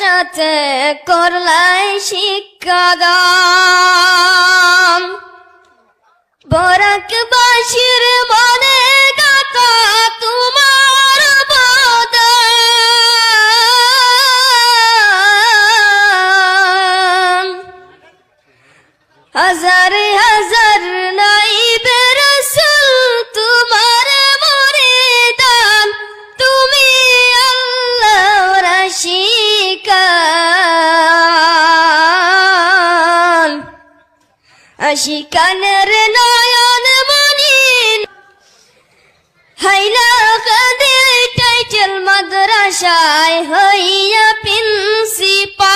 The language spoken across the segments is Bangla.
সাথে করলাই শিক্ষা দাম বরাক বাসির মনে গাথা তোমার বদান। হাজার হাজার নাইবে আশিকানের নয়ন মনিন হাইলা কাদে টাইটেল মাদ্রাসায় হইয়া প্রিন্সিপাল।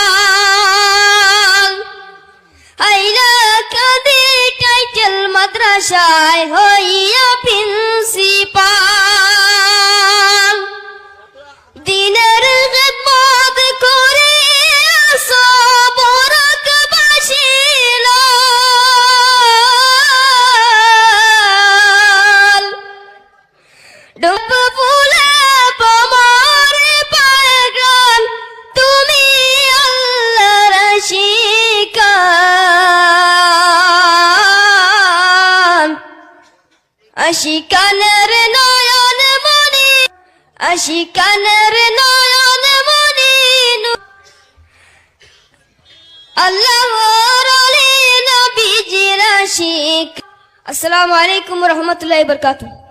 হাইলা কাদে টাইটেল মাদ্রাসায় হইয়া প্রিন্সিপাল। আশিকানের নয়ন মনি আশিকানের নয়ন মনি আল্লাহর নবীজির আশিক আসসালামু আলাইকুম রহমতুল্লাহি বরকাতুহ